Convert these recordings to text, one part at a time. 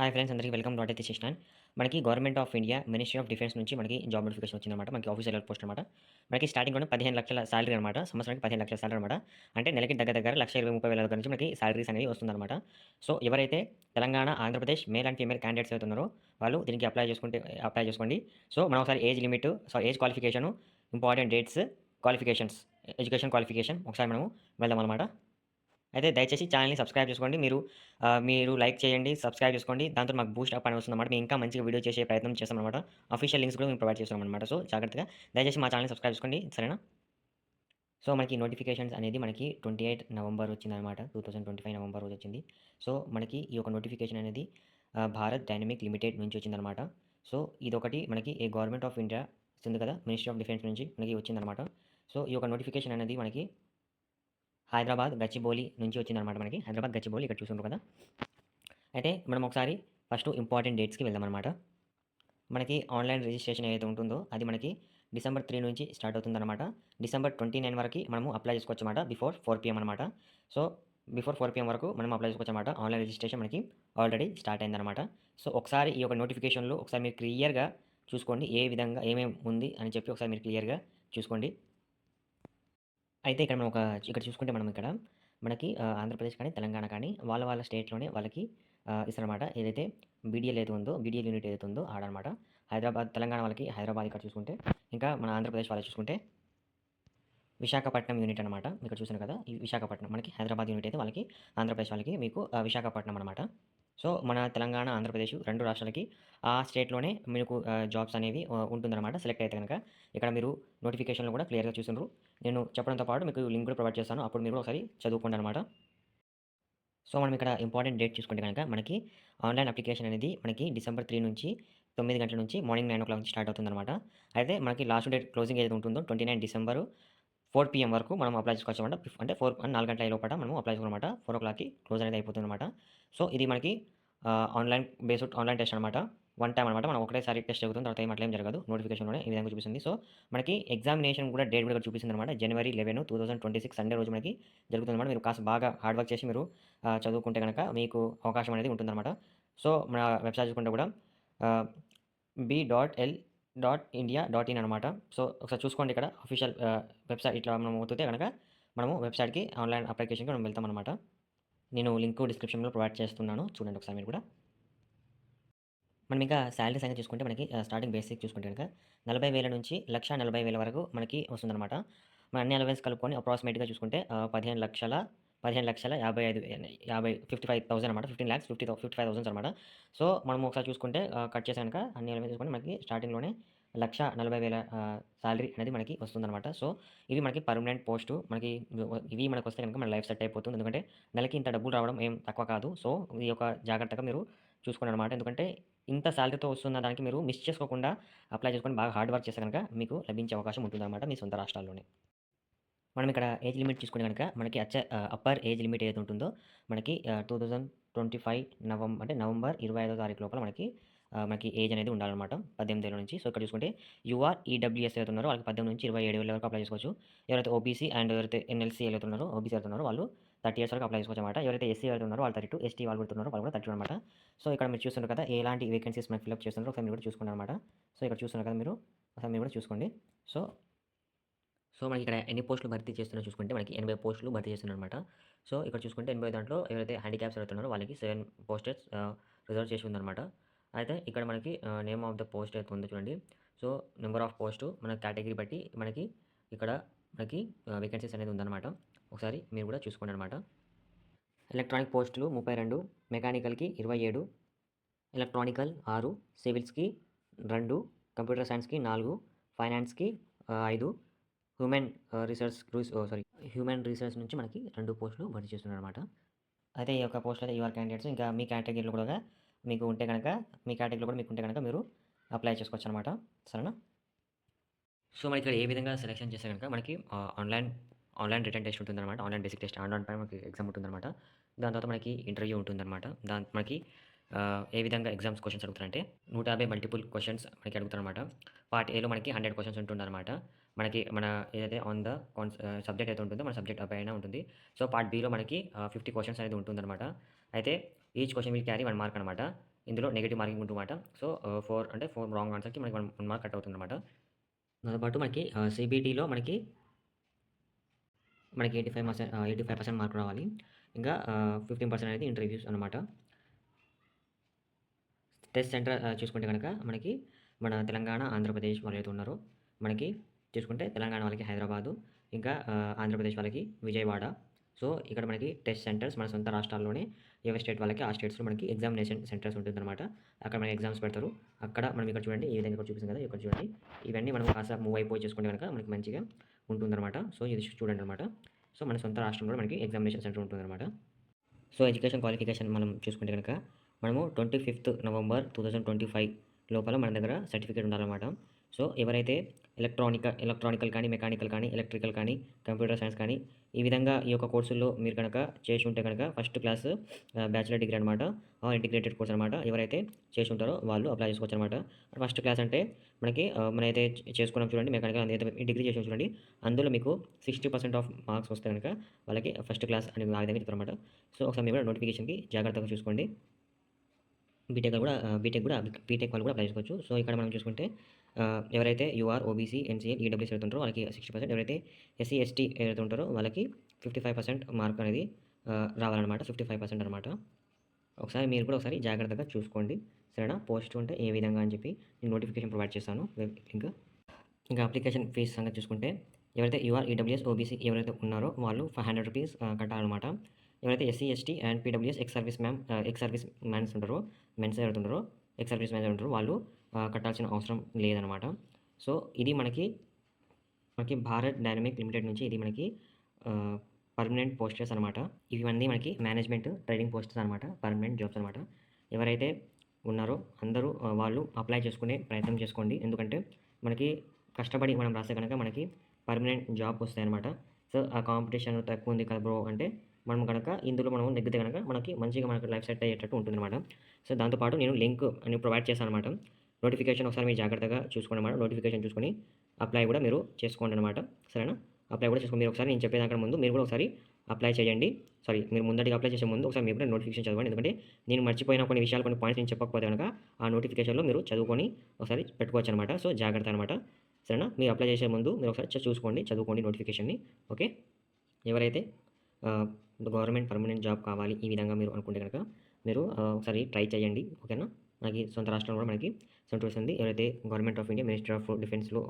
Hi friends అందరికీ welcome dot అయితే చేసినాను మనకి government of India ministry of defence నుంచి మనకి జాబ్ నోటిఫికేషన్ వచ్చిందన్నమాట. మనకి ఆఫీసర్ పోస్ట్ అనమాట మనకి స్టార్టింగ్లోనే పదిహేను లక్షల సాలరీ అనమాట సంవత్సరానికి పదిహేను లక్షల సాలరీ అనమాట అంటే నెలకి దగ్గర దగ్గర లక్ష ఇరవై ముప్పై వేల దగ్గర నుంచి మనకి సాలరీస్ అనేవి వస్తుందన్నమాట. సో ఎవరైతే Telangana Andhra Pradesh male and female candidates అవుతున్నారో వాళ్ళు దీనికి అప్లై చేసుకుంటే అప్లై చేసుకోండి. సో మనం ఒకసారి age limit so age qualification important dates qualifications education qualification ఒకసారి మనము వెళ్దాం అనమాట అయితే దయచేసి ఛానల్ని సబ్స్క్రైబ్ చేసుకోండి. మీరు మీరు లైక్ చేయండి సబ్స్క్రైబ్ చేసుకోండి. దాంతో మాకు బూస్ట్ అప్ అని వస్తుంది అనమాట మేము ఇంకా మంచిగా వీడియో చేసే ప్రయత్నం చేస్తాం అనమాట అఫీషియల్ లింక్స్ కూడా మేము ప్రొవైడ్ చేస్తాం అనమాట సో జాగ్రత్తగా దయచేసి మా ఛానల్ని సబ్స్క్రైబ్ చేసుకోండి. సరేనా? సో మనకి నోటిఫికేషన్స్ అనేది మనకి ట్వంటీ ఎయిట్ నవంబర్ వచ్చిందనమాట two thousand twenty five November రోజు వచ్చింది. సో మనకి ఈ యొక్క నోటిఫికేషన్ అనేది భారత్ డైనమిక్ లిమిటెడ్ నుంచి వచ్చిందనమాట సో ఇదొకటి మనకి ఏ గవర్నమెంట్ ఆఫ్ ఇండియా ఉంది కదా? మినిస్ట్రీ ఆఫ్ డిఫెన్స్ నుంచి మనకి వచ్చిందనమాట సో ఈ యొక్క నోటిఫికేషన్ అనేది మనకి హైదరాబాద్ గచ్చిబౌలి నుంచి వచ్చిందనమాట మనకి. హైదరాబాద్ గచ్చిబౌలి ఇక్కడ చూసుకుంటారు కదా. అయితే మనం ఒకసారి ఫస్ట్ ఇంపార్టెంట్ డేట్స్కి వెళ్దామన్నమాట. మనకి ఆన్లైన్ రిజిస్ట్రేషన్ ఏదైతే ఉంటుందో అది మనకి డిసెంబర్ త్రీ నుంచి స్టార్ట్ అవుతుందన్నమాట. డిసెంబర్ ట్వంటీ నైన్ వరకు మనము అప్లై చేసుకోవచ్చు అనమాట బిఫోర్ ఫోర్ పిఎం అనమాట సో బిఫోర్ ఫోర్ పిఎం వరకు మనం అప్లై చేసుకోవచ్చు అనమాట ఆన్లైన్ రిజిస్ట్రేషన్ మనకి ఆల్రెడీ స్టార్ట్ అయిందనమాట సో ఒకసారి ఈ యొక్క నోటిఫికేషన్లో ఒకసారి మీరు క్లియర్గా చూసుకోండి ఏ విధంగా ఏమేమి ఉంది అని చెప్పి ఒకసారి మీరు క్లియర్గా చూసుకోండి. అయితే ఇక్కడ మనం ఒక ఇక్కడ చూసుకుంటే మనం ఇక్కడ మనకి ఆంధ్రప్రదేశ్ కానీ తెలంగాణ కానీ వాళ్ళ వాళ్ళ స్టేట్లోనే వాళ్ళకి ఇస్తారనమాట ఇస్తారన్నమాట. ఏదైతే బీడీఎల్ ఏదైతే ఉందో బీడీఎల్ యూనిట్ ఏదైతే ఉందో ఆడనమాట హైదరాబాద్ తెలంగాణ వాళ్ళకి హైదరాబాద్ ఇక్కడ చూసుకుంటే ఇంకా మన ఆంధ్రప్రదేశ్ వాళ్ళు చూసుకుంటే విశాఖపట్నం యూనిట్ అనమాట ఇక్కడ చూసాను కదా ఈ విశాఖపట్నం మనకి హైదరాబాద్ యూనిట్ అయితే వాళ్ళకి ఆంధ్రప్రదేశ్ వాళ్ళకి మీకు విశాఖపట్నం అనమాట సో మన తెలంగాణ ఆంధ్రప్రదేశ్ రెండు రాష్ట్రాలకి ఆ స్టేట్లోనే మీకు జాబ్స్ అనేవి ఉంటుందన్నమాట సెలెక్ట్ అయితే కనుక ఇక్కడ మీరు నోటిఫికేషన్లు కూడా క్లియర్గా చూసినారు నేను చెప్పడంతో పాటు మీకు లింక్ కూడా ప్రొవైడ్ చేస్తాను. అప్పుడు మీరు ఒకసారి చదువుకోండి అనమాట సో మనం ఇక్కడ ఇంపార్టెంట్ డేట్ చూసుకుంటే కనుక మనకి ఆన్లైన్ అప్లికేషన్ అనేది మనకి డిసెంబర్ త్రీ నుంచి తొమ్మిది గంటల నుంచి మార్నింగ్ నైన్ ఓ క్లాక్ నుంచి స్టార్ట్ అవుతుందన్నమాట. అయితే మనకి లాస్ట్ డేట్ క్లోజింగ్ ఏదైతే ఉంటుందో twenty nine December four PM వరకు మనం అప్లై చేసుకోవచ్చు అనమాట అంటే ఫోర్ నాలుగు గంటల లోపల మనం అప్లై చేసుకోమాట ఫోర్ ఓ క్లాక్కి క్లోజ్ అనేది అయిపోతుంది అనమాట సో ఇది మనకి ఆన్లైన్ బేస్డ్ ఆన్లైన్ టెస్ట్ అనమాట వన్ టైం అనమాట మనం ఒకటేసారి టెస్ట్ జరుగుతుంది తర్వాత ఏం అట్లా ఏం జరగదు. నోటిఫికేషన్లోనే ఈ విధంగా చూపిస్తుంది. సో మనకి ఎగ్జామినేషన్ కూడా డేట్ కూడా చూపిస్తుంది అనమాట January eleven two thousand twenty six Sunday రోజు మనకి జరుగుతుంది అనమాట మీరు కాస్త బాగా హార్డ్ వర్క్ చేసి మీరు చదువుకుంటే కనుక మీకు అవకాశం అనేది ఉంటుందన్నమాట. సో మన వెబ్సైట్ చూసుకుంటే కూడా B dot L dot India dot in అనమాట. సో ఒకసారి చూసుకోండి ఇక్కడ. అఫీషియల్ వెబ్సైట్ ఇట్లా మనం అవుతుంటే కనుక మనము వెబ్సైట్కి ఆన్లైన్ అప్లికేషన్కి మనం వెళ్తాం అనమాట. నేను లింక్ డిస్క్రిప్షన్లో ప్రొవైడ్ చేస్తున్నాను. చూడండి ఒకసారి మీరు కూడా. మనం ఇంకా శాలరీ సంగతి చూసుకుంటే మనకి స్టార్టింగ్ బేసిక్ చూసుకుంటే కనుక నలభై వేల నుంచి లక్ష నలభై వేల వరకు మనకి వస్తుందన్నమాట. మన అన్ని అలవెన్స్ కలుపుకొని అప్రాక్సిమేట్గా చూసుకుంటే పదిహేను లక్షల పదిహేను లక్షల యాభై ఐదు యాభై ఫిఫ్టీ ఫైవ్ థౌసండ్ అనమాట fifteen lakhs fifty fifty five thousands అనమాట సో మనం ఒకసారి చూసుకుంటే కట్ చేసాక అన్ని చూసుకుంటే మనకి స్టార్టింగ్లోనే లక్ష నలభై వేల శాలరీ అనేది మనకి వస్తుందన్నమాట. సో ఇవి మనకి పర్మనెంట్ పోస్టు మనకి ఇవి మనకు వస్తే కనుక మన లైఫ్ సెట్ అయిపోతుంది. ఎందుకంటే నెలకి ఇంత డబ్బులు రావడం ఏం తక్కువ కాదు. సో ఈ యొక్క జాగ్రత్తగా మీరు చూసుకోండి అనమాట ఎందుకంటే ఇంత శాలరీతో వస్తున్న దానికి మీరు మిస్ చేసుకోకుండా అప్లై చేసుకొని బాగా హార్డ్ వర్క్ చేస్తే కనుక మీకు లభించే అవకాశం ఉంటుందన్నమాట మీ సొంత రాష్ట్రాల్లోనే. మనం ఇక్కడ ఏజ్ లిమిట్ చూసుకుంటే కనుక మనకి అచ్చ అప్పర్ ఏజ్ లిమిట్ ఏదైతే ఉంటుందో మనకి two thousand twenty five November అంటే నవంబర్ ఇరవై ఐదో తారీఖు లోపల మనకి మనకి ఏజ్ అనేది ఉండాలన్నమాట పద్దెనిమిది ఏళ్ళ నుంచి. సో ఇక్కడ చూసుకుంటే యూఆర్ ఈడబ్ల్యూఎస్ అయితే ఉన్నారో వాళ్ళకి పద్దెనిమిది నుంచి ఇరవై ఏడు వేల వరకు అప్లై చేసుకోవచ్చు. ఎవరైతే ఓబీసీ అండ్ ఎవరైతే ఎన్ఎల్సీ ఏదైతే ఉన్నారో ఓబీసీ ఎవరైతే ఉన్నారో వాళ్ళు థర్టీ ఇయర్స్ వరకు అప్లై చేసుకోవచ్చు అనమాట ఎవరైతే ఎస్సీ ఎవరైతే ఉన్నారో వాళ్ళు థర్టీ టూ ఎస్టీ వాళ్ళు కూడా ఉన్నారో వాళ్ళు కూడా థర్టీ అనమాట సో ఇక్కడ మీరు చూస్తున్నారు కదా ఎలాంటి వేకెన్సీస్ మనకి ఫిల్అప్ చేస్తున్నారో ఒకసారి మీరు కూడా చూసుకోండి అనమాట సో ఇక్కడ చూస్తున్నారు కదా మీరు ఒకసారి మీరు కూడా చూసుకోండి. సో సో మనకి ఇక్కడ ఎన్ని పోస్టులు భర్తీ చేస్తున్నారో చూసుకుంటే మనకి ఎనభై పోస్టులు భర్తీ చేస్తున్నారు అనమాట సో ఇక్కడ చూసుకుంటే ఎనభై దాంట్లో ఎవరైతే హ్యాండిక్యాప్స్ అవుతున్నారో వాళ్ళకి సెవెన్ పోస్టెస్ రిజర్వ్ చేసి ఉందన్నమాట. అయితే ఇక్కడ మనకి నేమ్ ఆఫ్ ద పోస్ట్ అయితే ఉందో చూడండి. సో నెంబర్ ఆఫ్ పోస్టు మన కేటగిరీ బట్టి మనకి ఇక్కడ మనకి వేకెన్సీస్ అనేది ఉందన్నమాట. ఒకసారి మీరు కూడా చూసుకోండి అనమాట ఎలక్ట్రానిక్ పోస్టులు ముప్పై రెండు మెకానికల్కి ఇరవై ఏడు ఎలక్ట్రానికల్ ఆరు సివిల్స్కి రెండు కంప్యూటర్ సైన్స్కి నాలుగు ఫైనాన్స్కి ఐదు human research sorry human research నుంచి మనకి రెండు పోస్టులు భర్తీ చేస్తున్నారు అనమాట అయితే ఈ యొక్క పోస్ట్ అయితే యువర్ క్యాండిడేట్స్ ఇంకా మీ కేటగిరీలో కూడా మీకు ఉంటే కనుక మీ కేటగిరీలో కూడా మీకు ఉంటే కనుక మీరు అప్లై చేసుకోవచ్చు అనమాట సరేనా? సో మనకి ఇక్కడ ఏ విధంగా సెలెక్షన్ చేస్తే కనుక మనకి ఆన్లైన్ ఆన్లైన్ రిటర్న్ టెస్ట్ ఉంటుందన్నమాట. ఆన్లైన్ బేసిక్ టెస్ట్ ఆన్లైన్ పైన మనకి ఎగ్జామ్ ఉంటుందన్నమాట. దాని తర్వాత మనకి ఇంటర్వ్యూ ఉంటుందన్నమాట. దాని మనకి ఏ విధంగా ఎగ్జామ్స్ క్వశ్చన్స్ అడుగుతారంటే నూట యాభై మల్టిపుల్ క్వశ్చన్స్ మనకి అడుగుతారనమాట పార్ట్ ఏలో మనకి హండ్రెడ్ క్వశ్చన్స్ ఉంటుందన్నమాట. మనకి మన ఏదైతే ఆన్ ద కాన్స్ సబ్జెక్ట్ అయితే ఉంటుందో మన సబ్జెక్ట్ పైన ఉంటుంది. సో పార్ట్ బీలో మనకి ఫిఫ్టీ క్వశ్చన్స్ అనేది ఉంటుందన్నమాట. అయితే each question will carry one mark అనమాట ఇందులో నెగెటివ్ మార్కింగ్ ఉంటుందన్నమాట. సో ఫోర్ అంటే ఫోర్ రాంగ్ ఆన్సర్కి మనకి వన్ మార్క్ కట్ అవుతుందన్నమాట. దాంతోపాటు మనకి సిబిటీలో మనకి మనకి eighty five percent eighty five percent mark రావాలి. ఇంకా ఫిఫ్టీన్ పర్సెంట్ అనేది ఇంటర్వ్యూస్ అనమాట టెస్ట్ సెంటర్ చూసుకుంటే కనుక మనకి మన తెలంగాణ ఆంధ్రప్రదేశ్ వాళ్ళు అయితే ఉన్నారో మనకి చూసుకుంటే తెలంగాణ వాళ్ళకి హైదరాబాదు ఇంకా ఆంధ్రప్రదేశ్ వాళ్ళకి విజయవాడ. సో ఇక్కడ మనకి టెస్ట్ సెంటర్స్ మన సొంత రాష్ట్రాల్లోనే ఏ స్టేట్ వాళ్ళకి ఆ స్టేట్స్లో మనకి ఎగ్జామినేషన్ సెంటర్స్ ఉంటుందన్నమాట. అక్కడ మనకి ఎగ్జామ్స్ పెడతారు. అక్కడ మనం ఇక్కడ చూడండి ఈ విధంగా ఇక్కడ చూపిస్తుంది కదా ఇక్కడ చూడండి. ఇవన్నీ మనం కాస్త మూవ్ అయిపోయి చేసుకుంటే కనుక మనకి మంచిగా ఉంటుందన్నమాట. సో ఇది చూడండి అనమాట సో మన సొంత రాష్ట్రంలో మనకి ఎగ్జామినేషన్ సెంటర్ ఉంటుందన్నమాట. సో ఎడ్యుకేషన్ క్వాలిఫికేషన్ మనం చూసుకుంటే కనుక మనము twenty fifth November two thousand twenty five లోపల మన దగ్గర సర్టిఫికేట్ ఉండాలన్నమాట. సో ఎవరైతే ఎలక్ట్రానిక్ ఎలక్ట్రానికల్ కానీ మెకానికల్ కానీ ఎలక్ట్రికల్ కానీ కంప్యూటర్ సైన్స్ కానీ ఈ విధంగా ఈ యొక్క కోర్సుల్లో మీరు కనుక చేసి ఉంటే కనుక ఫస్ట్ క్లాస్ బ్యాచిలర్ డిగ్రీ అనమాట ఇంటిగ్రేటెడ్ కోర్స్ అనమాట ఎవరైతే చేసి ఉంటారో వాళ్ళు అప్లై చేసుకోవచ్చు అనమాట ఫస్ట్ క్లాస్ అంటే మనకి మనైతే చేసుకున్నాం చూడండి మెకానికల్ ఏదైతే డిగ్రీ చేసి చూడండి అందులో మీకు సిక్స్టీ పర్సెంట్ ఆఫ్ మార్క్స్ వస్తే కనుక వాళ్ళకి ఫస్ట్ క్లాస్ అని ఆ విధంగా చెప్తారనమాట సో ఒకసారి మీరు కూడా నోటిఫికేషన్కి జాగ్రత్తగా చూసుకోండి. బీటెక్ కూడా బీటెక్ కూడా బీటెక్ వాళ్ళు కూడా అప్లై చేసుకోవచ్చు. సో ఇక్కడ మనం చూసుకుంటే ఎవరైతే యూఆర్ ఓబీసీ ఎన్సీఎల్ ఈడబ్ల్యూసీ వెళ్తుంటారో వాళ్ళకి సిక్స్టీ పర్సెంట్ ఎవరైతే ఎస్సీ ఎస్టీ వెళ్తుంటారో వాళ్ళకి ఫిఫ్టీ ఫైవ్ పర్సెంట్ మార్క్ అనేది రావాలన్నమాట ఫిఫ్టీ ఫైవ్ పర్సెంట్ అనమాట ఒకసారి మీరు కూడా ఒకసారి జాగ్రత్తగా చూసుకోండి. సరేనా? పోస్ట్ ఉంటే ఏ విధంగా అని చెప్పి నేను నోటిఫికేషన్ ప్రొవైడ్ చేస్తాను. Web link. ఇంకా అప్లికేషన్ ఫీజ్ సంగతి చూసుకుంటే ఎవరైతే యూఆర్ ఈడబ్ల్యూఎస్ ఓబీసీ ఎవరైతే ఉన్నారో వాళ్ళు ఫైవ్ హండ్రెడ్ రూపీస్ కట్టాలన్నమాట. ఎవరైతే SC ST and PWS ex service ma'am ex service mans ఉంటారో మెన్స్ ఎవరైతే ఉంటారో ఎక్స్ సర్వీస్ మ్యాన్స్ ఉంటారో వాళ్ళు కట్టాల్సిన అవసరం లేదనమాట. సో ఇది మనకి మనకి భారత్ డైనమిక్ లిమిటెడ్ నుంచి ఇది మనకి పర్మనెంట్ పోస్టర్స్ అనమాట. ఇవన్నీ మనకి మేనేజ్మెంట్ ట్రైనింగ్ పోస్టర్స్ అనమాట పర్మనెంట్ జాబ్స్ అనమాట. ఎవరైతే ఉన్నారో అందరూ వాళ్ళు అప్లై చేసుకునే ప్రయత్నం చేసుకోండి. ఎందుకంటే మనకి కష్టపడి మనం రాస్తే కనుక మనకి పర్మనెంట్ జాబ్ వస్తాయి అనమాట. సో ఆ కాంపిటీషన్ తక్కువ ఉంది కదా బ్రో అంటే మనం కనుక ఇందులో మనం నెగ్గితే కనుక మనకి మంచిగా మనకు లైఫ్ సెట్ అయ్యేటట్టు ఉంటుంది అనమాట సో దాంతోపాటు నేను లింక్ అని ప్రొవైడ్ చేశాను అనమాట. నోటిఫికేషన్ ఒకసారి మీరు జాగ్రత్తగా చూసుకోండి అనమాట నోటిఫికేషన్ చూసుకొని అప్లై కూడా మీరు చేసుకోండి అనమాట సరేనా? అప్లై కూడా చేసుకోండి. మీరు ఒకసారి నేను చెప్పేదాకా ముందు మీరు కూడా ఒకసారి అప్లై చేయండి. సారీ మీరు ముందటికి అప్లై చేసే ముందు ఒకసారి మీరు కూడా నోటిఫికేషన్ చదవండి. ఎందుకంటే నేను మర్చిపోయిన కొన్ని విషయాలు కొన్ని పాయింట్స్ నేను చెప్పకపోతే కనుక ఆ నోటిఫికేషన్లో మీరు చదువుకొని ఒకసారి పెట్టుకోవచ్చు అనమాట సో జాగ్రత్త అనమాట సరేనా? మీరు అప్లై చేసే ముందు మీరు ఒకసారి చూసుకోండి చదువుకోండి నోటిఫికేషన్ని. ఓకే? ఎవరైతే గవర్నమెంట్ పర్మనెంట్ జాబ్ కావాలి ఈ విధంగా మీరు అనుకుంటే కనుక మీరు ఒకసారి ట్రై చేయండి. ఓకేనా? మనకి సొంత రాష్ట్రంలో కూడా మనకి సెంటర్ వస్తుంది ఎవరైతే government of India minister of డిఫెన్స్లో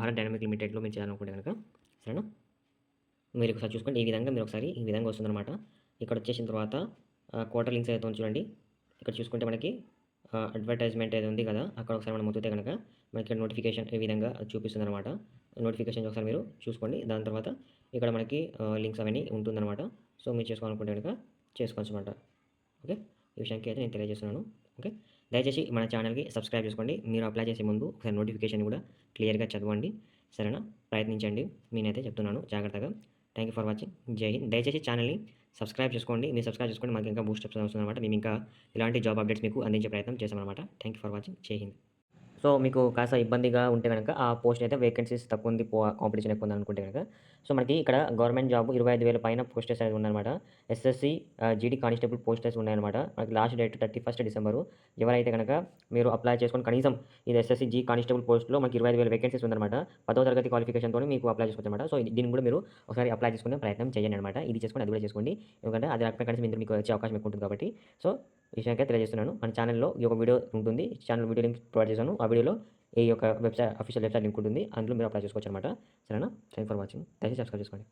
భారత్ డైనమిక్ లిమిటెడ్లో మీరు చేయాలనుకుంటే కనుక సరేనా? మీరు ఒకసారి చూసుకోండి. ఈ విధంగా మీరు ఒకసారి ఈ విధంగా వస్తుందన్నమాట. ఇక్కడ వచ్చేసిన తర్వాత క్వార్టర్ లింక్స్ అయితే చూడండి. ఇక్కడ చూసుకుంటే మనకి అడ్వర్టైజ్మెంట్ ఏది ఉంది కదా అక్కడ ఒకసారి మనం మొత్తితే కనుక మనకి నోటిఫికేషన్ ఈ విధంగా చూపిస్తుంది అనమాట నోటిఫికేషన్ ఒకసారి మీరు చూసుకోండి. దాని తర్వాత ఇక్కడ మనకి లింక్స్ అవన్నీ ఉంటుందన్నమాట. సో మీరు చేసుకోవాలనుకుంటే కనుక చేసుకోవచ్చు అనమాట ఓకే? ఈ విషయానికి అయితే నేను తెలియజేస్తున్నాను. ఓకే? దయచేసి మన ఛానల్కి సబ్స్క్రైబ్ చేసుకోండి. మీరు అప్లై చేసే ముందు ఒకసారి నోటిఫికేషన్ కూడా క్లియర్గా చదవండి. సరేనా? ప్రయత్నించండి. నేనైతే చెప్తున్నాను. జాగ్రత్తగా. Thank you for watching. జై హింద్. దయచేసి ఛానల్ని సబ్స్క్రైబ్ చేసుకోండి. మీరు సబ్స్క్రైబ్ చేసుకోండి మాకు ఇంకా బూస్ట్ అప్స్ వస్తుంది అనమాట మేము ఇంకా ఇలాంటి జాబ్ అప్డేట్స్ మీకు అందించే ప్రయత్నం చేస్తామన్నమాట. Thank you for watching. జై హింద్. సో మీకు కాస్త ఇబ్బందిగా ఉంటే కనుక ఆ పోస్ట్ అయితే వేకెన్సీస్ తక్కువ ఉంది కాంపిటీషన్ ఎక్కువ ఉంది అనుకుంటే కనుక సో మనకి ఇక్కడ గవర్నమెంట్ జాబ్ ఇరవై ఐదు వేల పైన పోస్టర్స్ అనేది ఉన్నాయన్నమాట ఎస్ఎస్సి జీడీ కానిస్టేబుల్ పోస్టర్స్ ఉన్నాయన్నమాట. మనకి last date thirty first December ఎవరైతే కనుక మీరు అప్లై చేసుకొని కనీసం ఇది ఎస్ఎస్సి జీ కానిస్టేబుల్ పోస్ట్లో మనకి ఇరవై ఐదు వేల వేకెన్సీస్ ఉందన్నమాట. పదో తరగతి క్వాలిఫికేషన్తో మీకు అప్లై చేసుకోవచ్చు అనమాట సో దీన్ని కూడా మీరు ఒకసారి అప్లై చేసుకునే ప్రయత్నం చేయండి అనమాట ఇది చేసుకొని అది కూడా చేసుకోండి. ఎందుకంటే అది అక్కడ కనీసం ఇందులో మీకు వచ్చే అవకాశం ఎక్కువ ఉంటుంది కాబట్టి. సో విషయానికి తెలియజేస్తున్నాను. మన ఛానల్లో ఈ ఒక వీడియో ఉంటుంది. ఛానల్ వీడియో లింక్ ప్రొవైడ్ చేశాను. ఆ వీడియోలో ఈ యొక్క వెబ్సైట్ అఫీషియల్ వెబ్సైట్ లింక్ ఉంటుంది. అందులో మీరు అప్లై చేసుకోవచ్చు అనమాట సరేనా? Thank for watching. దయచేసి సబ్స్క్రైబ్ చేసుకోండి.